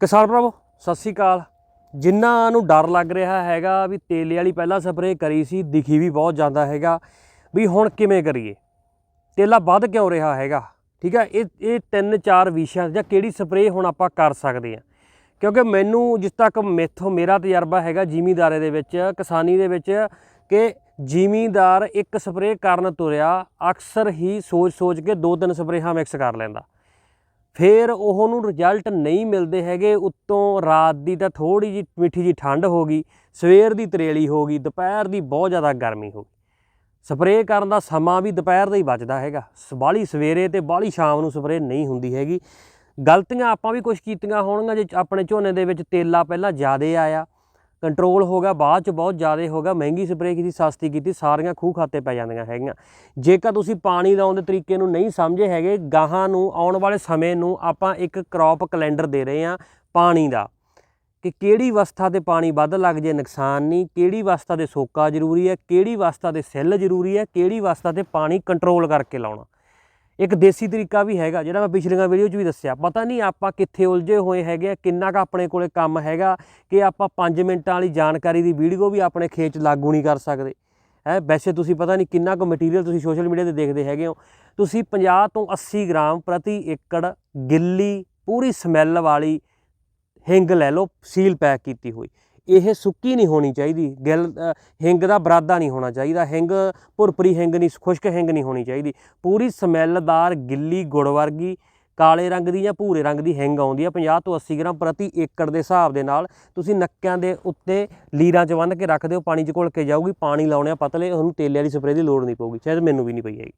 ਕਿਸਾਨ ਭਰਾਵੋ, ਸਤਿ ਸ੍ਰੀ ਅਕਾਲ। ਜਿਨ੍ਹਾਂ ਨੂੰ ਡਰ ਲੱਗ ਰਿਹਾ ਹੈਗਾ ਵੀ ਤੇਲੇ ਵਾਲੀ ਪਹਿਲਾਂ ਸਪਰੇਅ ਕਰੀ ਸੀ, ਦਿਖੀ ਵੀ ਬਹੁਤ ਜਾਂਦਾ ਹੈਗਾ ਵੀ ਹੁਣ ਕਿਵੇਂ ਕਰੀਏ? ਤੇਲਾ ਵੱਧ ਕਿਉਂ ਰਿਹਾ ਹੈਗਾ? ਠੀਕ ਹੈ ਇਹ ਇਹ ਤਿੰਨ ਚਾਰ ਵਿਸ਼ਿਆਂ ਜਾਂ ਕਿਹੜੀ ਸਪਰੇਅ ਹੁਣ ਆਪਾਂ ਕਰ ਸਕਦੇ ਹਾਂ ਕਿਉਂਕਿ ਮੈਨੂੰ ਜਿਸ ਤੱਕ ਮੈਥੋਂ ਮੇਰਾ ਤਜਰਬਾ ਹੈਗਾ ਜ਼ਿਮੀਦਾਰੇ ਦੇ ਵਿੱਚ, ਕਿਸਾਨੀ ਦੇ ਵਿੱਚ, ਕਿ ਜ਼ਿਮੀਦਾਰ ਇੱਕ ਸਪਰੇਅ ਕਰਨ ਤੁਰਿਆ, ਅਕਸਰ ਹੀ ਸੋਚ-ਸੋਚ ਕੇ ਦੋ ਤਿੰਨ ਸਪਰੇਹਾਂ ਮਿਕਸ ਕਰ ਲੈਂਦਾ। ਫਿਰ ਉਹ ਨੂੰ ਰਿਜ਼ਲਟ ਨਹੀਂ ਮਿਲਦੇ ਹੈਗੇ, ਉੱਤੋਂ ਰਾਤ ਦੀ ਤਾਂ ਥੋੜੀ ਜੀ ਮਿੱਠੀ ਜੀ ਠੰਡ ਹੋ ਗਈ, ਸਵੇਰ ਦੀ ਤਰੇਲੀ ਹੋ ਗਈ, ਦੁਪਹਿਰ ਦੀ ਬਹੁਤ ਜ਼ਿਆਦਾ ਗਰਮੀ ਹੋ ਗਈ। ਸਪਰੇਅ ਕਰਨ ਦਾ ਸਮਾਂ ਵੀ ਦੁਪਹਿਰ ਦਾ ਹੀ ਬਚਦਾ ਹੈਗਾ। ਬਾਹਲੀ ਸਵੇਰੇ ਤੇ ਬਾਹਲੀ ਸ਼ਾਮ ਨੂੰ ਸਪਰੇਅ ਨਹੀਂ ਹੁੰਦੀ ਹੈਗੀ। ਗਲਤੀਆਂ ਆਪਾਂ ਵੀ ਕੁਝ ਕੀਤੀਆਂ ਹੋਣਗੀਆਂ, ਜੇ ਆਪਣੇ ਝੋਨੇ ਦੇ ਵਿੱਚ ਤੇਲਾ ਪਹਿਲਾਂ ਜ਼ਿਆਦਾ ਆਇਆ ਕੰਟਰੋਲ ਹੋ ਗਿਆ, ਬਾਅਦ ਚ ਬਹੁਤ ਜ਼ਿਆਦਾ ਹੋ ਗਿਆ, ਮਹਿੰਗੀ ਸਪਰੇਅ ਕੀਤੀ ਸਸਤੀ ਕੀਤੀ, ਸਾਰੀਆਂ ਖੂਹ ਖਾਤੇ ਪੈ ਜਾਂਦੀਆਂ ਹੈਗੀਆਂ। ਜੇਕਰ ਤੁਸੀਂ ਪਾਣੀ ਲਾਉਣ ਦੇ ਤਰੀਕੇ ਨੂੰ ਨਹੀਂ ਸਮਝੇ ਹੈਗੇ, ਗਾਹਾਂ ਨੂੰ, ਆਉਣ ਵਾਲੇ ਸਮੇਂ ਨੂੰ ਆਪਾਂ ਇੱਕ ਕ੍ਰੌਪ ਕੈਲੰਡਰ ਦੇ ਰਹੇ ਹਾਂ ਪਾਣੀ ਦਾ ਕਿ ਕਿਹੜੀ ਅਵਸਥਾ ਤੇ ਪਾਣੀ ਵੱਧ ਲੱਗ ਜੇ ਨੁਕਸਾਨ ਨਹੀਂ, ਕਿਹੜੀ ਅਵਸਥਾ ਤੇ ਸੋਕਾ ਜ਼ਰੂਰੀ ਹੈ, ਕਿਹੜੀ ਅਵਸਥਾ ਤੇ ਸੈੱਲ ਜ਼ਰੂਰੀ ਹੈ, ਕਿਹੜੀ ਅਵਸਥਾ ਤੇ ਪਾਣੀ ਕੰਟਰੋਲ ਕਰਕੇ ਲਾਉਣਾ। ਇੱਕ ਦੇਸੀ ਤਰੀਕਾ ਵੀ ਹੈਗਾ, ਜਿਹੜਾ ਮੈਂ ਪਿਛਲੀਆਂ ਵੀਡੀਓ 'ਚ ਵੀ ਦੱਸਿਆ। ਪਤਾ ਨਹੀਂ ਆਪਾਂ ਕਿੱਥੇ ਉਲਝੇ ਹੋਏ ਹੈਗੇ ਆ, ਕਿੰਨਾ ਕੁ ਆਪਣੇ ਕੋਲੇ ਕੰਮ ਹੈਗਾ, ਕਿ ਆਪਾਂ 5 ਮਿੰਟਾਂ ਵਾਲੀ ਜਾਣਕਾਰੀ ਦੀ ਵੀਡੀਓ ਵੀ ਆਪਣੇ ਖੇਤ 'ਚ ਲਾਗੂ ਨਹੀਂ ਕਰ ਸਕਦੇ। ਹੈ, ਵੈਸੇ ਤੁਸੀਂ ਪਤਾ ਨਹੀਂ ਕਿੰਨਾ ਕੁ ਮਟੀਰੀਅਲ ਤੁਸੀਂ ਸੋਸ਼ਲ ਮੀਡੀਆ ਤੇ ਦੇਖਦੇ ਹੈਗੇ ਹੋ। ਤੁਸੀਂ 50 ਤੋਂ 80 ਗ੍ਰਾਮ ਪ੍ਰਤੀ ਏਕੜ ਗਿੱਲੀ, ਪੂਰੀ ਸਮੈਲ ਵਾਲੀ ਹਿੰਗ ਲੈ ਲਓ ਸੀਲ ਪੈਕ ਕੀਤੀ ਹੋਈ। ਇਹ ਸੁੱਕੀ ਨਹੀਂ ਹੋਣੀ ਚਾਹੀਦੀ। ਗਿੱਲ ਹਿੰਗ ਦਾ ਬਰਾਦਾ ਨਹੀਂ ਹੋਣਾ ਚਾਹੀਦਾ। ਹਿੰਗ ਭੁਰਪਰੀ ਹਿੰਗ ਨਹੀਂ, ਖੁਸ਼ਕ ਹਿੰਗ ਨਹੀਂ ਹੋਣੀ ਚਾਹੀਦੀ। ਪੂਰੀ ਸਮੈਲਦਾਰ ਗਿੱਲੀ ਗੁੜ ਵਰਗੀ, ਕਾਲੇ ਰੰਗ ਦੀ ਜਾਂ ਭੂਰੇ ਰੰਗ ਦੀ ਹਿੰਗ ਆਉਂਦੀ ਆ 50 ਤੋਂ 80 ਗ੍ਰਾਮ ਪ੍ਰਤੀ ਏਕੜ ਦੇ ਹਿਸਾਬ ਦੇ ਨਾਲ। ਤੁਸੀਂ ਨੱਕਿਆਂ ਦੇ ਉੱਤੇ ਲੀਰਾਂ 'ਚ ਬੰਨ੍ਹ ਕੇ ਰੱਖ ਦਿਓ, ਪਾਣੀ 'ਚ ਘੁਲ ਕੇ ਜਾਊਗੀ, ਪਾਣੀ ਲਾਉਣੇ ਆ ਪਤਲੇ, ਉਹਨੂੰ ਤੇਲੇ ਵਾਲੀ ਸਪਰੇਅ ਦੀ ਲੋੜ ਨਹੀਂ ਪਊਗੀ, ਸ਼ਾਇਦ ਮੈਨੂੰ ਵੀ ਨਹੀਂ ਪਈ ਹੈਗੀ।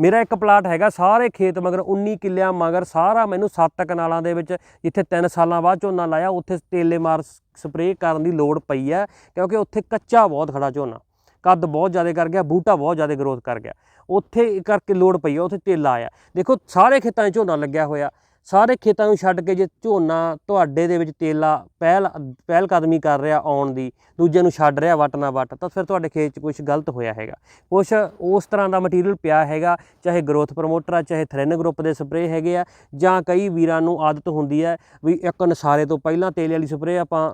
ਮੇਰਾ ਇੱਕ ਪਲਾਟ ਹੈਗਾ ਸਾਰੇ ਖੇਤ ਮਗਰ 19 ਕਿੱਲਿਆਂ ਮਗਰ, ਸਾਰਾ ਮੈਨੂੰ ਸੱਤ ਕਨਾਲਾਂ ਦੇ ਵਿੱਚ, ਜਿੱਥੇ 3 ਸਾਲਾਂ ਬਾਅਦ ਝੋਨਾ ਲਾਇਆ, ਉੱਥੇ ਤੇਲੇ ਮਾਰ ਸਪਰੇਅ ਕਰਨ ਦੀ ਲੋੜ ਪਈ ਹੈ, ਕਿਉਂਕਿ ਉੱਥੇ ਕੱਚਾ ਬਹੁਤ ਖੜਾ ਝੋਨਾ। ਕੱਦ ਬਹੁਤ ਜ਼ਿਆਦਾ ਕਰ ਗਿਆ, ਬੂਟਾ ਬਹੁਤ ਜ਼ਿਆਦਾ ਗਰੋਥ ਕਰ ਗਿਆ। ਉੱਥੇ ਕਰਕੇ ਲੋੜ ਪਈ ਆ ਉੱਥੇ ਤੇਲਾ ਆਇਆ। ਦੇਖੋ, ਸਾਰੇ ਖੇਤਾਂ 'ਚ ਝੋਨਾ ਲੱਗਿਆ ਹੋਇਆ। ਸਾਰੇ ਖੇਤਾਂ ਨੂੰ ਛੱਡ ਕੇ ਜੇ ਝੋਨਾ ਤੁਹਾਡੇ ਦੇ ਵਿੱਚ ਤੇਲਾ ਪਹਿਲ ਪਹਿਲ ਕਦਮੀ ਕਰ ਰਿਹਾ ਆਉਣ ਦੀ, ਦੂਜਿਆਂ ਨੂੰ ਛੱਡ ਰਿਹਾ ਵੱਟ ਨਾ ਵੱਟ, ਤਾਂ ਫਿਰ ਤੁਹਾਡੇ ਖੇਤ 'ਚ ਕੁਝ ਗਲਤ ਹੋਇਆ ਹੈਗਾ। ਕੁਝ ਉਸ ਤਰ੍ਹਾਂ ਦਾ ਮਟੀਰੀਅਲ ਪਿਆ ਹੈਗਾ, ਚਾਹੇ ਗਰੋਥ ਪ੍ਰਮੋਟਰ ਆ, ਚਾਹੇ ਥ੍ਰੈਨ ਗਰੁੱਪ ਦੇ ਸਪਰੇਅ ਹੈਗੇ ਆ, ਜਾਂ ਕਈ ਵੀਰਾਂ ਨੂੰ ਆਦਤ ਹੁੰਦੀ ਹੈ ਵੀ ਇੱਕ ਨਸਾਰੇ ਤੋਂ ਪਹਿਲਾਂ ਤੇਲ ਵਾਲੀ ਸਪਰੇਅ ਆਪਾਂ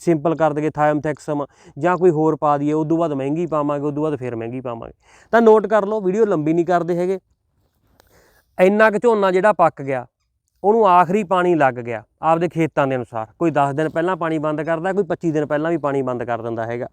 ਸਿੰਪਲ ਕਰ ਦਈਏ ਥਾਇਮਥੈਕਸਮ ਜਾਂ ਕੋਈ ਹੋਰ ਪਾ ਦਈਏ ਤੋਂ ਬਾਅਦ ਮਹਿੰਗੀ ਪਾਵਾਂਗੇ, ਉਦੋਂ ਬਾਅਦ ਫਿਰ ਮਹਿੰਗੀ ਪਾਵਾਂਗੇ। ਤਾਂ ਨੋਟ ਕਰ ਲਓ ਵੀਡੀਓ ਲੰਬੀ ਨਹੀਂ ਕਰਦੇ ਹੈਗੇ। ਇੰਨਾ ਕੁ ਝੋਨਾ ਜਿਹੜਾ ਪੱਕ ਗਿਆ, ਉਹਨੂੰ ਆਖਰੀ ਪਾਣੀ ਲੱਗ ਗਿਆ ਆਪਦੇ ਖੇਤਾਂ ਦੇ ਅਨੁਸਾਰ। ਕੋਈ 10 ਦਿਨ ਪਹਿਲਾਂ ਪਾਣੀ ਬੰਦ ਕਰਦਾ, ਕੋਈ 25 ਦਿਨ ਪਹਿਲਾਂ ਵੀ ਪਾਣੀ ਬੰਦ ਕਰ ਦਿੰਦਾ ਹੈਗਾ।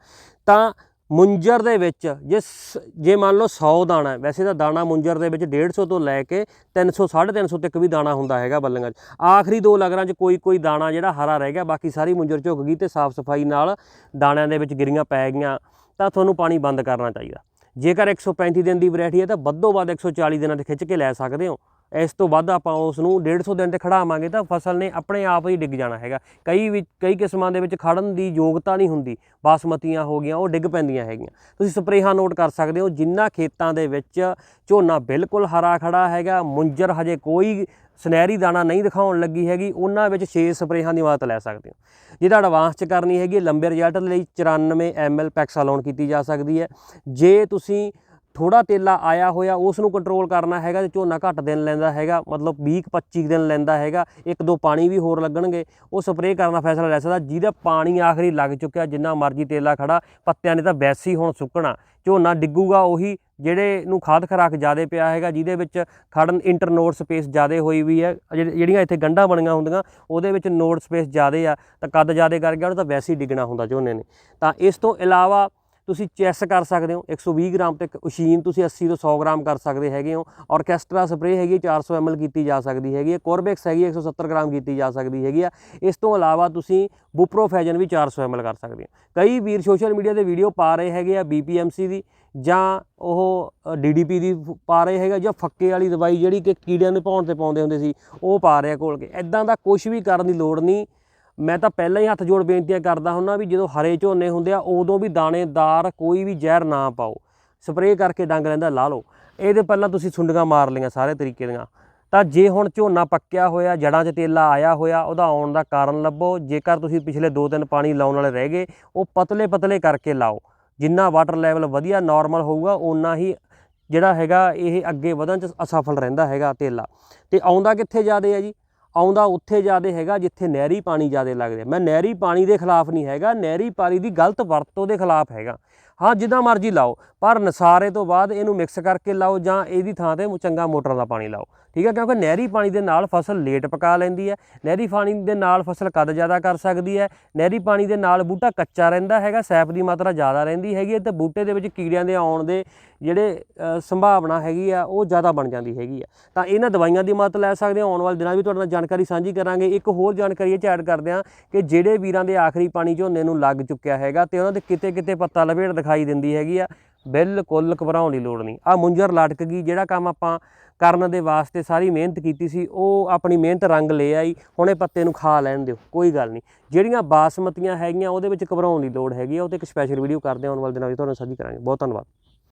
ਤਾਂ ਮੁੰਜਰ ਦੇ ਵਿੱਚ ਜੇ ਸ- ਜੇ ਮੰਨ ਲਓ 100 ਦਾਣਾ ਵੈਸੇ ਤਾਂ ਦਾਣਾ ਮੁੰਜਰ ਦੇ ਵਿੱਚ 150 ਤੋਂ ਲੈ ਕੇ 300 350 ਤੱਕ ਵੀ ਦਾਣਾ ਹੁੰਦਾ ਹੈਗਾ ਬੱਲੀਆਂ 'ਚ। ਆਖਰੀ ਦੋ ਲਗਰਾਂ 'ਚ ਕੋਈ ਕੋਈ ਦਾਣਾ ਜਿਹੜਾ ਹਰਾ ਰਹਿ ਗਿਆ, ਬਾਕੀ ਸਾਰੀ ਮੁੰਜਰ ਝੁਕ ਗਈ ਤੇ ਸਾਫ਼ ਸਫ਼ਾਈ ਨਾਲ ਦਾਣਿਆਂ ਦੇ ਵਿੱਚ ਗਿਰੀਆਂ ਪੈ ਗਈਆਂ, ਤਾਂ ਤੁਹਾਨੂੰ ਪਾਣੀ ਬੰਦ ਕਰਨਾ ਚਾਹੀਦਾ। ਜੇਕਰ 135 ਦਿਨ ਦੀ ਵੈਰਾਈਟੀ ਹੈ ਤਾਂ ਵੱਧੋ ਵੱਧ 140 ਦਿਨਾਂ ਤੇ ਖਿੱਚ ਕੇ ਲੈ ਸਕਦੇ ਹੋ। ਇਸ ਤੋਂ ਵੱਧ ਆਪਾਂ ਉਸ ਨੂੰ 150 ਦਿਨ ਤੇ ਖੜਾਵਾਂਗੇ ਤਾਂ ਫਸਲ ਨੇ ਆਪਣੇ ਆਪ ਹੀ ਡਿੱਗ ਜਾਣਾ ਹੈਗਾ। ਕਈ ਵਿੱਚ ਕਈ ਕਿਸਮਾਂ ਦੇ ਵਿੱਚ ਖੜਨ ਦੀ ਯੋਗਤਾ ਨਹੀਂ ਹੁੰਦੀ। ਬਾਸਮਤੀਆਂ ਹੋ ਗਈਆਂ, ਉਹ ਡਿੱਗ ਪੈਂਦੀਆਂ ਹੈਗੀਆਂ। ਤੁਸੀਂ ਸਪਰੇਹਾਂ ਨੋਟ ਕਰ ਸਕਦੇ ਹੋ, ਜਿੰਨਾ ਖੇਤਾਂ ਦੇ ਵਿੱਚ ਝੋਨਾ ਬਿਲਕੁਲ ਹਰਾ ਖੜਾ ਹੈਗਾ, ਮੁੰਜਰ ਹਜੇ ਕੋਈ ਸੁਨਹਿਰੀ ਦਾਣਾ ਨਹੀਂ ਦਿਖਾਉਣ ਲੱਗੀ ਹੈਗੀ ਉਹਨਾਂ ਵਿੱਚ 6 ਸਪਰੇਹਾਂ ਦੀ ਮਦਦ ਲੈ ਸਕਦੇ ਹੋ। ਜਿਹਦਾ ਐਡਵਾਂਸ ਚ ਕਰਨੀ ਹੈਗੀ ਹੈ, ਲੰਬੇ ਰਿਜ਼ਲਟ ਲਈ 94 ml ਪੈਕਸਾਲੋਨ ਕੀਤੀ ਜਾ ਸਕਦੀ ਹੈ। ਜੇ ਤੁਸੀਂ ਥੋੜਾ ਤੇਲਾ ਆਇਆ ਹੋਇਆ ਉਸ ਨੂੰ ਕੰਟਰੋਲ ਕਰਨਾ ਹੈਗਾ ਤੇ ਝੋਨਾ ਘੱਟ ਦਿਨ ਲੈਂਦਾ ਹੈਗਾ ਮਤਲਬ 20 25 ਦਿਨ ਲੈਂਦਾ ਹੈਗਾ ਇੱਕ ਦੋ ਪਾਣੀ ਵੀ ਹੋਰ ਲੱਗਣਗੇ ਉਹ ਸਪਰੇਅ ਕਰਨ ਦਾ ਫੈਸਲਾ ਲੈ ਸਕਦਾ ਜਿਹਦਾ ਪਾਣੀ ਆਖਰੀ ਲੱਗ ਚੁੱਕਿਆ ਜਿੰਨਾ ਮਰਜ਼ੀ ਤੇਲਾ ਖੜਾ ਪੱਤਿਆਂ ਨੇ ਤਾਂ ਵੈਸੇ ਹੁਣ ਸੁੱਕਣਾ। ਝੋਨਾ ਡਿੱਗੂਗਾ ਉਹੀ ਜਿਹੜੇ ਨੂੰ ਖਾਦ ਖਰਾਕ ਜ਼ਿਆਦਾ ਪਿਆ ਹੈਗਾ ਜਿਹਦੇ ਵਿੱਚ ਖੜਨ ਇੰਟਰਨੋਡ ਸਪੇਸ ਜ਼ਿਆਦਾ ਹੋਈ ਵੀ ਹੈ ਜਿਹੜੀਆਂ ਇੱਥੇ ਗੰਢਾਂ ਬਣੀਆਂ ਹੁੰਦੀਆਂ ਉਹਦੇ ਵਿੱਚ ਨੋਡ ਸਪੇਸ ਜ਼ਿਆਦਾ ਆ ਤਾਂ ਕੱਦ ਜ਼ਿਆਦਾ ਕਰ ਗਿਆ ਉਹਨੂੰ ਤਾਂ ਵੈਸੇ ਹੀ ਡਿੱਗਣਾ ਹੁੰਦਾ ਝੋਨੇ ਨੇ। ਤਾਂ ਇਸ ਤੋਂ ਇਲਾਵਾ ਤੁਸੀਂ ਚੈਸ ਕਰ ਸਕਦੇ ਹੋ 120 ਗ੍ਰਾਮ ਤੇ ਉਸ਼ੀਨ ਤੁਸੀਂ 80 ਤੋਂ 100 ਗ੍ਰਾਮ ਕਰ ਸਕਦੇ ਹੈਗੇ ਹੋ ਆਰਕੈਸਟਰਾ ਸਪਰੇਅ ਹੈਗੀ ਹੈ, 400 ml ਕੀਤੀ ਜਾ ਸਕਦੀ ਹੈਗੀ ਹੈ ਕੋਰਬੈਕਸ ਹੈਗੀ ਹੈ, 170 ਗ੍ਰਾਮ ਕੀਤੀ ਜਾ ਸਕਦੀ ਹੈਗੀ ਆ। ਇਸ ਤੋਂ ਇਲਾਵਾ ਤੁਸੀਂ ਬੁਪਰੋਫੈਜਨ ਵੀ 400 ml ਕਰ ਸਕਦੇ ਹੋ। ਕਈ ਵੀਰ ਸੋਸ਼ਲ ਮੀਡੀਆ ਤੇ ਵੀਡੀਓ ਪਾ ਰਹੇ ਹੈਗੇ ਆ ਬੀਪੀਐਮਸੀ ਦੀ ਜਾਂ ਉਹ ਡੀਡੀਪੀ ਦੀ ਫ- ਪਾ ਰਹੇ ਹੈਗਾ ਜਾਂ ਫੱਕੇ ਵਾਲੀ ਦਵਾਈ ਜਿਹੜੀ ਕਿ ਕੀੜਿਆਂ ਨੂੰ ਪਾਉਣ ਤੇ ਪਾਉਂਦੇ ਹੁੰਦੇ ਸੀ, ਉਹ ਪਾ ਰਿਹਾ ਕੋਲ ਕੇ। ਐਦਾਂ ਦਾ ਕੁਝ ਵੀ ਕਰਨ ਦੀ ਲੋੜ ਨਹੀਂ। ਮੈਂ ਤਾਂ ਪਹਿਲਾਂ ਹੀ ਹੱਥ ਜੋੜ ਬੇਨਤੀਆਂ ਕਰਦਾ ਹੁੰਨਾ ਵੀ ਜਦੋਂ ਹਰੇ ਝੋਨੇ ਹੁੰਦੇ ਆ, ਉਦੋਂ ਵੀ ਦਾਣੇਦਾਰ ਕੋਈ ਵੀ ਜ਼ਹਿਰ ਨਾ ਪਾਓ। ਸਪਰੇਅ ਕਰਕੇ ਡੰਗ ਲੈਂਦਾ, ਲਾ ਲਓ। ਇਹਦੇ ਪਹਿਲਾਂ ਤੁਸੀਂ ਸੁੰਡੀਆਂ ਮਾਰ ਲਈਆਂ ਸਾਰੇ ਤਰੀਕੇ ਦੀਆਂ। ਤਾਂ ਜੇ ਹੁਣ ਝੋਨਾ ਪੱਕਿਆ ਹੋਇਆ ਜੜਾਂ 'ਚ ਤੇਲਾ ਆਇਆ ਹੋਇਆ, ਉਹਦਾ ਆਉਣ ਦਾ ਕਾਰਨ ਲੱਭੋ। ਜੇਕਰ ਤੁਸੀਂ ਪਿਛਲੇ 2-3 ਪਾਣੀ ਲਾਉਣ ਵਾਲੇ ਰਹਿ ਗਏ, ਉਹ ਪਤਲੇ ਪਤਲੇ ਕਰਕੇ ਲਾਓ। ਜਿੰਨਾ ਵਾਟਰ ਲੈਵਲ ਵਧੀਆ ਨਾਰਮਲ ਹੋਊਗਾ ਉਨਾ ਹੀ ਜਿਹੜਾ ਹੈਗਾ ਇਹ ਅੱਗੇ ਵਧਣ 'ਚ ਅਸਫਲ ਰਹਿੰਦਾ ਹੈਗਾ ਤੇਲਾ। ਤੇ ਆਉਂਦਾ ਕਿੱਥੇ ਜ਼ਿਆਦੇ ਆ ਜੀ? ਆਉਂਦਾ ਉੱਥੇ ਜ਼ਿਆਦਾ ਹੈਗਾ ਜਿੱਥੇ ਨਹਿਰੀ ਪਾਣੀ ਜ਼ਿਆਦਾ ਲੱਗ ਮੈਂ ਨਹਿਰੀ ਪਾਣੀ ਦੇ ਖਿਲਾਫ ਨਹੀਂ ਹੈਗਾ, ਨਹਿਰੀ ਪਾਣੀ ਦੀ ਗਲਤ ਵਰਤੋਂ ਦੇ ਖਿਲਾਫ ਹੈਗਾ। ਹਾਂ, ਜਿੱਦਾਂ ਮਰਜ਼ੀ ਲਾਓ, ਪਰ ਨਸਾਰੇ ਤੋਂ ਬਾਅਦ ਇਹਨੂੰ ਮਿਕਸ ਕਰਕੇ ਲਾਓ ਜਾਂ ਇਹਦੀ ਥਾਂ ਤੇ ਚੰਗਾ ਮੋਟਰ ਦਾ ਪਾਣੀ ਲਾਓ। ਠੀਕ ਹੈ, ਕਿਉਂਕਿ ਨਹਿਰੀ ਪਾਣੀ ਦੇ ਨਾਲ ਫਸਲ ਲੇਟ ਪਕਾ ਲੈਂਦੀ ਹੈ। ਨਹਿਰੀ ਪਾਣੀ ਦੇ ਨਾਲ ਫਸਲ ਕਦ ਜ਼ਿਆਦਾ ਕਰ ਸਕਦੀ ਹੈ? ਨਹਿਰੀ ਪਾਣੀ ਦੇ ਨਾਲ ਬੂਟਾ ਕੱਚਾ ਰਹਿੰਦਾ ਹੈਗਾ, ਸੈਪ ਦੀ ਮਾਤਰਾ ਜ਼ਿਆਦਾ ਰਹਿੰਦੀ ਹੈਗੀ ਹੈ ਤੇ ਬੂਟੇ ਦੇ ਵਿੱਚ ਕੀੜਿਆਂ ਦੇ ਆਉਣ ਦੇ ਜਿਹੜੇ ਸੰਭਾਵਨਾ ਹੈਗੀ ਆ, ਉਹ ਜ਼ਿਆਦਾ ਬਣ ਜਾਂਦੀ ਹੈਗੀ ਆ। ਤਾਂ ਇਹਨਾਂ ਦਵਾਈਆਂ ਦੀ ਮਦਦ ਲੈ ਸਕਦੇ ਹੋ। ਆਉਣ ਵਾਲੇ ਦਿਨਾਂ ਵਿੱਚ ਤੁਹਾਡੇ ਨਾਲ ਜਾਣਕਾਰੀ ਸਾਂਝੀ ਕਰਾਂਗੇ। ਇੱਕ ਹੋਰ ਜਾਣਕਾਰੀ ਇਹ ਚ ਐਡ ਕਰਦੇ ਹਾਂ ਕਿ ਜਿਹੜੇ ਵੀਰਾਂ ਦੇ ਆਖਰੀ ਪਾਣੀ ਝੋਨੇ ਨੂੰ ਲੱਗ ਚੁੱਕਿਆ ਹੈਗਾ ਤੇ ਉਹਨਾਂ ਦੇ ਕਿਤੇ ਕਿਤੇ ਪੱਤਾ ਲਪੇਟ ਦਿਖਾਈ ਦਿੰਦੀ ਹੈਗੀ ਆ, ਬਿਲਕੁਲ ਘਬਰਾਉਣ ਦੀ ਲੋੜ ਨਹੀਂ। ਆ ਮੁੰਜਰ ਲਟਕ ਗਈ, ਜਿਹੜਾ ਕੰਮ ਆਪਾਂ ਕਰਨ ਦੇ ਵਾਸਤੇ ਸਾਰੀ ਮਿਹਨਤ ਕੀਤੀ ਸੀ, ਉਹ ਆਪਣੀ ਮਿਹਨਤ ਰੰਗ ਲੈ ਆਈ, ਹੁਣ ਇਹ ਪੱਤੇ ਨੂੰ ਖਾ ਲੈਣ ਦਿਓ, ਕੋਈ ਗੱਲ ਨਹੀਂ। ਜਿਹੜੀਆਂ ਬਾਸਮਤੀਆਂ ਹੈਗੀਆਂ, ਉਹਦੇ ਵਿੱਚ ਘਬਰਾਉਣ ਦੀ ਲੋੜ ਹੈਗੀ ਆ, ਉਹ ਤੇ ਇੱਕ ਸਪੈਸ਼ਲ ਵੀਡੀਓ ਕਰਦੇ ਆਉਣ ਵਾਲੇ ਦਿਨਾਂ ਵਿੱਚ ਤੁਹਾਨੂੰ ਸਾਂਝੀ ਕਰਾਂਗੇ। ਬਹੁਤ ਧੰਨਵਾਦ।